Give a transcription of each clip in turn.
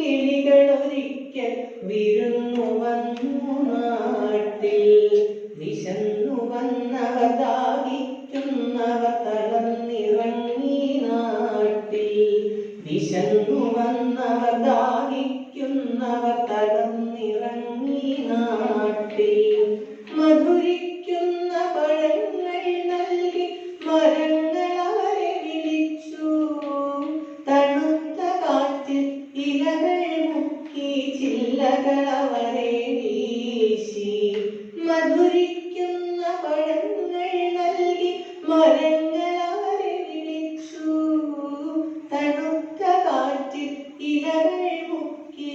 കിളികളൊരിക്കൽ വിരുന്നു വന്നു നാട്ടിൽ. വിശന്നു വന്നവ ദാഹിക്കുന്നവ തളർന്നിറങ്ങി നാട്ടിൽ. വിശന്നു വന്നവ ദാഹിക്കുന്നവ തളർന്നിറങ്ങി നാട്ടിൽ. മധുരിക്കുന്ന പഴങ്ങൾ നൽകി മരങ്ങൾ വീശി മധുരിക്കുന്ന മുക്കി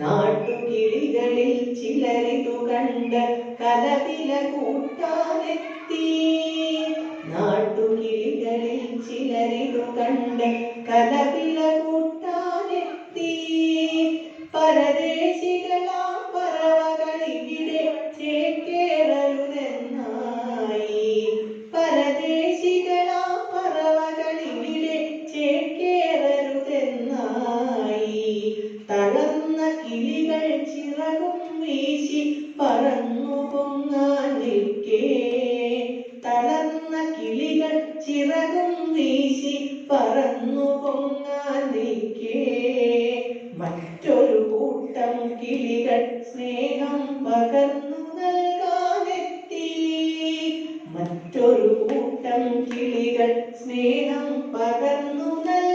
നാട്ടുകിളികളിൽ ചിലരിതു കണ്ട് കലതില കൂട്ടാനെത്തി കണ്ട് കലപില കൂട്ടാനെത്തി. പരദേശികളാ പറവകളിവിടെ ചേക്കേറരുതെന്നായി. പരദേശികളാ പറവകളിവിടെ ചേക്കേറരുതെന്നായി. തളർന്ന കിളികൾ ചിറകും വീശി പറന്നു പൊങ്ങാനിരിക്കേ തളർന്ന കിളികൾ ചിറകും വീശി പറന്നു പൊങ്ങാതിരിക്കേ മറ്റൊരു കൂട്ടം കിളികൾ സ്നേഹം പകർന്നു നൽകാനെത്തി. മറ്റൊരു കൂട്ടം കിളികൾ സ്നേഹം പകർന്നു നൽകാൻ